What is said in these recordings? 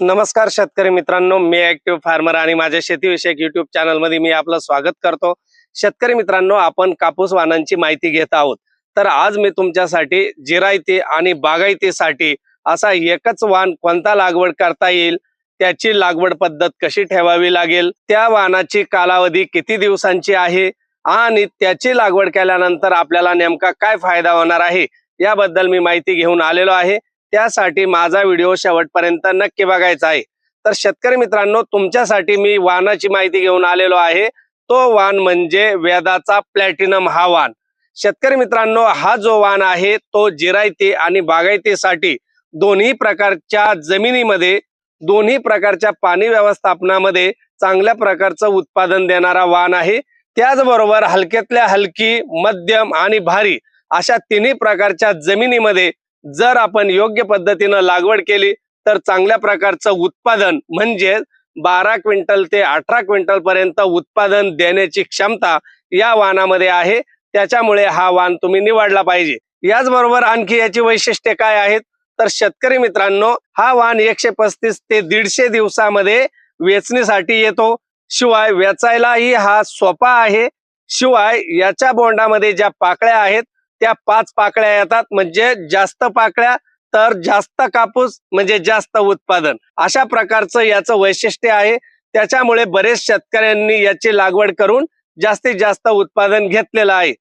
नमस्कार शेतकरी मित्रांनो मी ऍक्टिव्ह फार्मर आणि माझ्या शेतीविषयक युट्यूब चॅनलमध्ये मी आपलं स्वागत करतो. शेतकरी मित्रांनो आपण कापूस वाहनांची माहिती घेत आहोत. तर आज मी तुमच्यासाठी जिरायती आणि बागायतीसाठी असा एकच वाहन कोणता लागवड करता येईल त्याची लागवड पद्धत कशी ठेवावी लागेल त्या वाहनाची कालावधी किती दिवसांची आहे आणि त्याची लागवड केल्यानंतर आपल्याला नेमका काय फायदा होणार आहे याबद्दल मी माहिती घेऊन आलेलो आहे. त्यासाठी माझा व्हिडिओ शेवटपर्यंत नक्की बघायचा आहे. तर शेतकरी मित्रांनो तुमच्यासाठी मी वाहनाची माहिती घेऊन आलेलो आहे. तो वाण म्हणजे वेदाचा प्लॅटिनम हा वाण शेतकरी मित्रांनो हा जो वाण आहे तो जिरायती आणि बागायतीसाठी दोन्ही प्रकारच्या जमिनीमध्ये दोन्ही प्रकारच्या पाणी व्यवस्थापनामध्ये चांगल्या प्रकारचं उत्पादन देणारा वाण आहे. त्याचबरोबर हलक्यातल्या हलकी मध्यम आणि भारी अशा तिन्ही प्रकारच्या जमिनीमध्ये जर आपण योग्य पद्धतीनं लागवड केली तर चांगल्या प्रकारचं उत्पादन म्हणजे बारा क्विंटल ते अठरा क्विंटल पर्यंत उत्पादन देण्याची क्षमता या वाहनामध्ये आहे. त्याच्यामुळे हा वाहन तुम्ही निवडला पाहिजे. याचबरोबर आणखी याची वैशिष्ट्ये काय आहेत? तर शेतकरी मित्रांनो हा वाहन एकशे पस्तीस ते दीडशे दिवसामध्ये वेचणीसाठी येतो. शिवाय वेचायलाही हा सोपा आहे. शिवाय याच्या बोंडामध्ये ज्या पाकळ्या आहेत त्या पाच पाकळ्या येतात. म्हणजे जास्त पाकळ्या तर जास्त कापूस म्हणजे जास्त उत्पादन. अशा प्रकारचं याचं वैशिष्ट्य आहे. त्याच्यामुळे बरेच शेतकऱ्यांनी याची लागवड करून जास्तीत जास्त उत्पादन घेतलेलं आहे.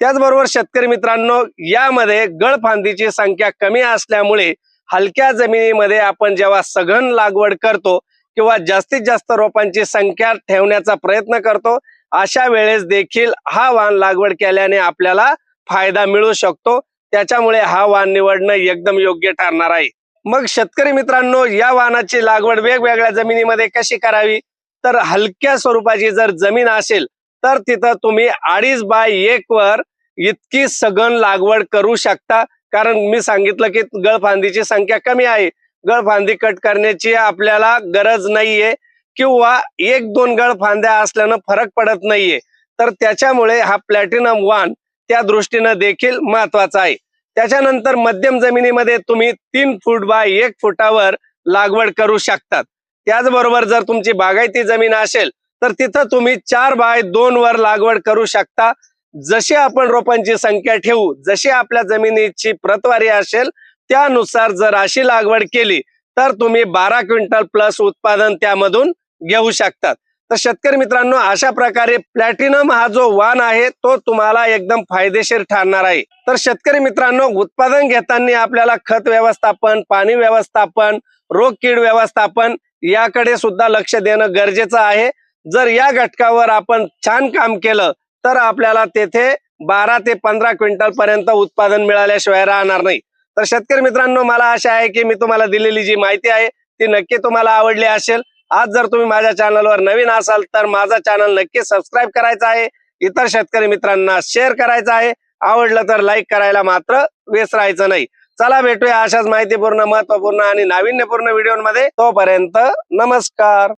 त्याचबरोबर शेतकरी मित्रांनो यामध्ये गळफांदीची संख्या कमी असल्यामुळे हलक्या जमिनीमध्ये आपण जेव्हा सघन लागवड करतो किंवा जास्तीत जास्त रोपांची संख्या ठेवण्याचा प्रयत्न करतो अशा वेळेस देखील हा वाहन लागवड केल्याने आपल्याला फायदा मिळू शकतो. त्याच्यामुळे हा वाण निवडणं एकदम योग्य ठरणार आहे. मग शेतकरी मित्रांनो या वाहनाची लागवड वेगवेगळ्या जमिनीमध्ये कशी करावी? तर हलक्या स्वरूपाची जर जमीन असेल तर तिथं तुम्ही अडीच बाय एक वर इतकी सघन लागवड करू शकता. कारण मी सांगितलं की गळफांदीची संख्या कमी आहे. गळफांदी कट करण्याची आपल्याला गरज नाहीये. किंवा एक दोन गळफांद्या असल्यानं फरक पडत नाहीये. तर त्याच्यामुळे हा प्लॅटिनम वाण त्या दृष्टीनं देखील महत्त्वाचा आहे. त्याच्यानंतर मध्यम जमिनीमध्ये तुम्ही तीन फूट बाय एक फुटावर लागवड करू शकतात. त्याचबरोबर जर तुमची बागायती जमीन असेल तर तिथं तुम्ही चार बाय दोन वर लागवड करू शकता. जशी आपण रोपांची संख्या ठेवू जशी आपल्या जमिनीची प्रतवारी असेल त्यानुसार जर अशी लागवड केली तर तुम्ही बारा क्विंटल प्लस उत्पादन त्यामधून घेऊ शकतात. तर शेतकरी मित्रांनो अशा प्रकारे प्लॅटिनम हा जो वाण आहे तो तुम्हाला एकदम फायदेशीर ठरणार आहे. तर शेतकरी मित्रांनो उत्पादन घेताना आपल्याला खत व्यवस्थापन पाणी व्यवस्थापन रोग कीड व्यवस्थापन याकडे सुद्धा लक्ष देणं गरजेचं आहे. जर या घटकावर आपण छान काम केलं तर आपल्याला तेथे बारा ते पंधरा क्विंटल पर्यंत उत्पादन मिळाल्याशिवाय राहणार नाही. तर शेतकरी मित्रांनो मला आशा आहे की मी तुम्हाला दिलेली जी माहिती आहे ती नक्की तुम्हाला आवडली असेल. आज जर तुम्ही माझ्या चॅनलवर नवीन असाल तर माझा चॅनल नक्की सबस्क्राईब करायचा आहे. इतर शेतकरी मित्रांना शेअर करायचा आहे. आवडलं तर लाईक करायला मात्र विसरायचं नाही. चला भेटूया अशाच माहितीपूर्ण महत्त्वपूर्ण आणि नाविन्यपूर्ण व्हिडिओमध्ये तोपर्यंत नमस्कार.